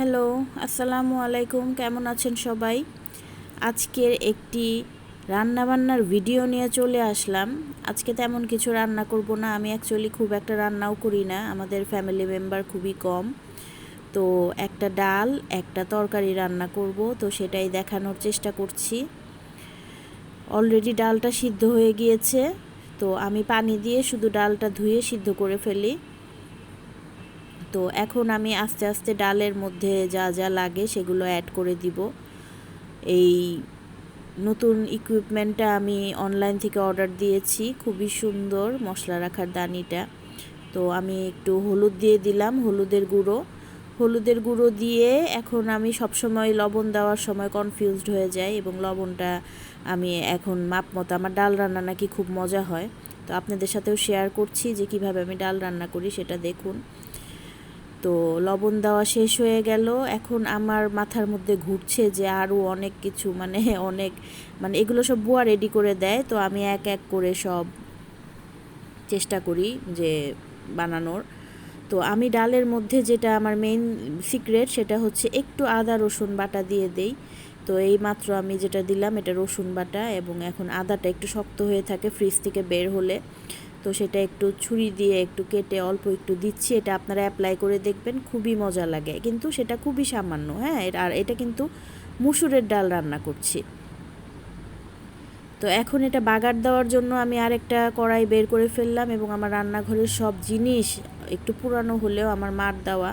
Hello, আসসালামু আলাইকুম। কেমন আছেন সবাই? আজকের একটি রান্নাবান্নার ভিডিও নিয়ে চলে আসলাম। আজকে তেমন কিছু রান্না করব না। আমি অ্যাকচুয়ালি খুব একটা রান্নাও করি না। আমাদের ফ্যামিলি মেম্বার খুবই কম। তো একটা ডাল, একটা তরকারি রান্না করব। তো সেটাই দেখানোর চেষ্টা করছি। অলরেডি ডালটা সিদ্ধ হয়ে গিয়েছে। তো আমি পানি দিয়ে শুধু ডালটা ধুয়ে সিদ্ধ করে ফেলি। তো এখন আমি আস্তে আস্তে ডালের মধ্যে যা যা লাগে সেগুলো অ্যাড করে দিব। এই নতুন ইকুইপমেন্টটা আমি অনলাইন থেকে অর্ডার দিয়েছি, খুবই সুন্দর মশলা রাখার দানিটা। তো আমি একটু হলুদ দিয়ে দিলাম, হলুদের গুঁড়ো। হলুদের গুঁড়ো দিয়ে এখন আমি সবসময় লবণ দেওয়ার সময় কনফিউজড হয়ে যাই এবং লবণটা আমি এখন মাপ মতো, আমার ডাল রান্না নাকি খুব মজা হয়। তো আপনাদের সাথেও শেয়ার করছি যে কীভাবে আমি ডাল রান্না করি সেটা দেখুন। তো লবণ দেওয়া শেষ হয়ে গেল। এখন আমার মাথার মধ্যে ঘুরছে যে আরও অনেক কিছু মানে অনেক মানে এগুলো সব বুয়া রেডি করে দেয়। তো আমি এক এক করে সব চেষ্টা করি যে বানানোর। তো আমি ডালের মধ্যে যেটা আমার মেইন সিক্রেট সেটা হচ্ছে একটু আদা, রসুন বাটা দিয়ে দেই। তো এই মাত্র আমি যেটা দিলাম এটা রসুন বাটা এবং এখন আদাটা একটু শক্ত হয়ে থাকে ফ্রিজ থেকে বের হলে। তো সেটা একটু ছুরি দিয়ে একটু কেটে অল্প একটু দিচ্ছি, এটা আপনারা অ্যাপ্লাই করে দেখবেন, খুবই মজা লাগে। কিন্তু সেটা খুবই সামান্য হ্যাঁ? আর এটা কিন্তু মুসুরের ডাল রান্না করছি। তো এখন এটা বাগার দেওয়ার জন্য আমি আরেকটা কড়াই বের করে ফেললাম এবং আমার রান্নাঘরের সব জিনিস একটু পুরানো হলেও আমার মার দেওয়া।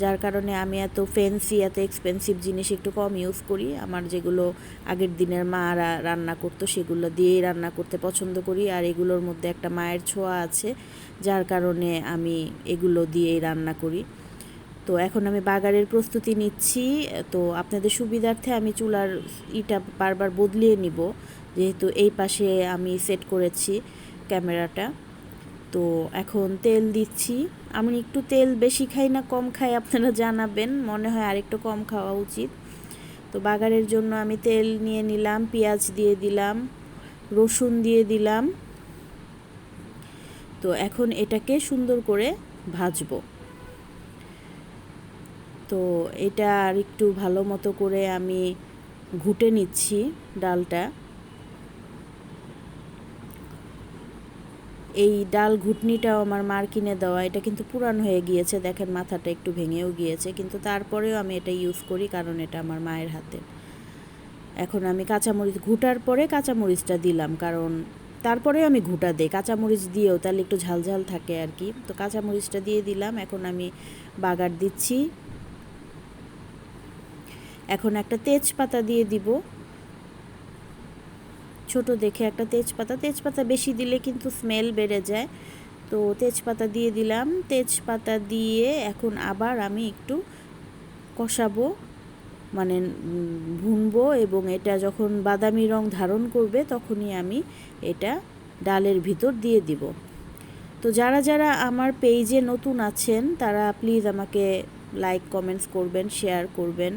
যার কারণে আমি এত ফ্যান্সি এত এক্সপেন্সিভ জিনিস একটু কম ইউজ করি। আমার যেগুলো আগের দিনের মারা রান্না করতো সেগুলো দিয়েই রান্না করতে পছন্দ করি। আর এগুলোর মধ্যে একটা মায়ের ছোঁয়া আছে, যার কারণে আমি এগুলো দিয়েই রান্না করি। তো এখন আমি বাগারের প্রস্তুতি নিচ্ছি। তো আপনাদের সুবিধার্থে আমি চুলার ইটা বারবার বদলিয়ে নিব, যেহেতু এই পাশে আমি সেট করেছি ক্যামেরাটা। তো এখন তেল দিচ্ছি। আমি একটু তেল বেশি খাই না, কম খাই, আপনারা জানাবেন। মনে হয় আরেকটু কম খাওয়া উচিত। তো বাগারের জন্য আমি তেল নিয়ে নিলাম, পেঁয়াজ দিয়ে দিলাম, রসুন দিয়ে দিলাম। তো এখন এটাকে সুন্দর করে ভাজবো। তো এটা আর একটু ভালো মতো করে আমি ঘুটে নিচ্ছি ডালটা। এই ডাল ঘুটনিটাও আমার মার কিনে দেওয়া, এটা কিন্তু পুরান হয়ে গিয়েছে, দেখেন মাথাটা একটু ভেঙেও গিয়েছে, কিন্তু তারপরেও আমি এটা ইউজ করি কারণ এটা আমার মায়ের হাতে এখন আমি কাঁচামরিচ, ঘুটার পরে কাঁচামরিচটা দিলাম কারণ তারপরে আমি ঘুটা দিই, কাঁচামরিচ দিয়েও তাহলে একটু ঝালঝাল থাকে আর কি। তো কাঁচামরিচটা দিয়ে দিলাম, এখন আমি বাগার দিচ্ছি। এখন একটা তেজপাতা দিয়ে দিব। ছোট দেখে একটা তেজপাতা। তেজপাতা বেশি দিলে কিন্তু স্মেল বেড়ে যায়। তো তেজপাতা দিয়ে দিলাম। তেজপাতা দিয়ে এখন আবার আমি একটু কষাবো মানে ভুনবো এবং এটা যখন বাদামি রং ধারণ করবে তখনই আমি এটা ডালের ভিতর দিয়ে দিব। তো যারা যারা আমার পেজে নতুন আছেন তারা প্লিজ আমাকে লাইক কমেন্টস করবেন শেয়ার করবেন।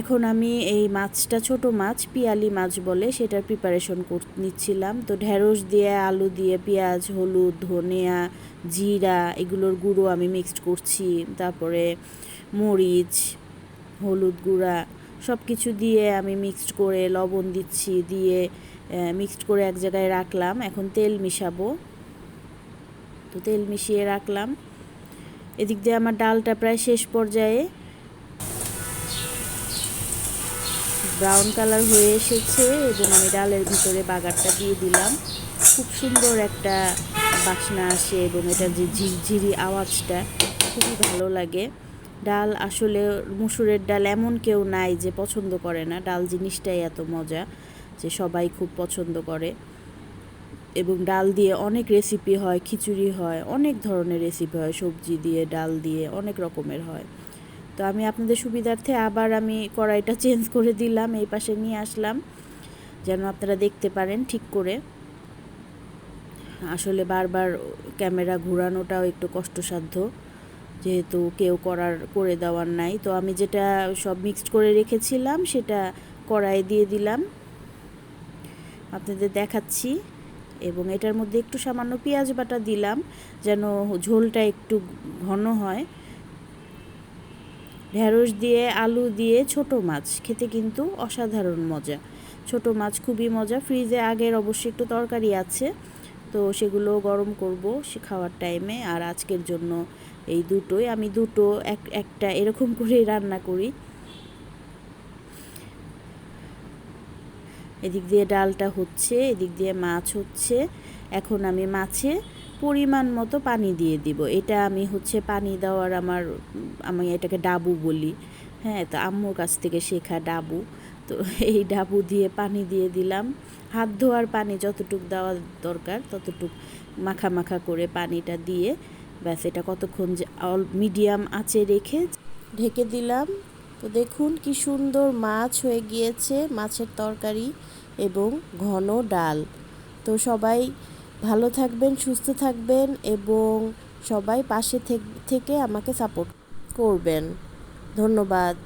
এখন আমি এই মাছটা, ছোট মাছ, পিয়ালি মাছ বলে সেটার প্রিপারেশন কর নিচ্ছিলাম। তো ঢেঁড়স দিয়ে, আলু দিয়ে, পেঁয়াজ, হলুদ, ধনিয়া, জিরা এগুলোর গুঁড়ো আমি মিক্সড করছি। তারপরে মরিচ, হলুদ গুঁড়া সব কিছু দিয়ে আমি মিক্সড করে লবণ দিচ্ছি, দিয়ে মিক্সড করে এক জায়গায় রাখলাম। এখন তেল মিশাবো। তো তেল মিশিয়ে রাখলাম। এদিক দিয়ে আমার ডালটা প্রায় শেষ পর্যায়ে। ব্রাউন কালার হয়ে এসেছে এবং আমি ডালের ভিতরে বাগারটা দিয়ে দিলাম। খুব সুন্দর একটা বাসনা আসে এবং এটা যে ঝিরঝিরি আওয়াজটা খুবই ভালো লাগে। ডাল আসলে মুসুরের ডাল এমন কেউ নাই যে পছন্দ করে না। ডাল জিনিসটাই এত মজা যে সবাই খুব পছন্দ করে। এবং ডাল দিয়ে অনেক রেসিপি হয়, খিচুড়ি হয়, অনেক ধরনের রেসিপি হয়। সবজি দিয়ে, ডাল দিয়ে অনেক রকমের হয়। তো আমি আপনাদের সুবিধার্থে আবার আমি কড়াইটা চেঞ্জ করে দিলাম, এই পাশে নিয়ে আসলাম। যেন আপনারা দেখতে পারেন ঠিক করে। আসলে বারবার ক্যামেরা ঘোরানোটাও একটু কষ্টসাধ্য, যেহেতু কেউ করার, করে দেওয়ার নাই। তো আমি যেটা সব মিক্সড করে রেখেছিলাম, সেটা কড়াই দিয়ে দিলাম। আপনাদের দেখাচ্ছি। এবং এটার মধ্যে একটু সামান্য পেঁয়াজ বাটা দিলাম, যেন ঝোলটা একটু ঘন হয়। ঢেঁড়স দিয়ে, আলু দিয়ে ছোট মাছ। খেতে কিন্তু অসাধারণ মজা। ছোট মাছ খুবই মজা। ফ্রিজে আগের অবশ্যই একটু তরকারি আছে। তো সেগুলো গরম করব সে খাওয়ার টাইমে আর আজকের জন্য এই দুটোই। আমি দুটো এক, একটা এরকম করেই রান্না করি। এদিক দিয়ে ডালটা হচ্ছে, এদিক দিয়ে মাছ হচ্ছে। এখন আমি মাছে পরিমাণ মতো পানি দিয়ে দিব। এটা আমি হচ্ছে পানি দেওয়ার আমার, আমি এটাকে ডাবু বলি। হ্যাঁ তো আম্মুর কাছ থেকে শেখা ডাবু। তো এই ডাবু দিয়ে পানি দিয়ে দিলাম। হাত ধোয়ার পানি যতটুক দেওয়া দরকার, ততটুক মাখা মাখা করে পানিটা দিয়ে ব্যাস এটা কতক্ষণ যে অল মিডিয়াম আঁচে রেখে ঢেকে দিলাম। তো দেখুন কি সুন্দর মাছ হয়ে গিয়েছে, মাছের তরকারি এবং ঘন ডাল। তো সবাই ভালো থাকবেন সুস্থ থাকবেন এবং সবাই পাশে থেকে আমাকে সাপোর্ট করবেন। ধন্যবাদ।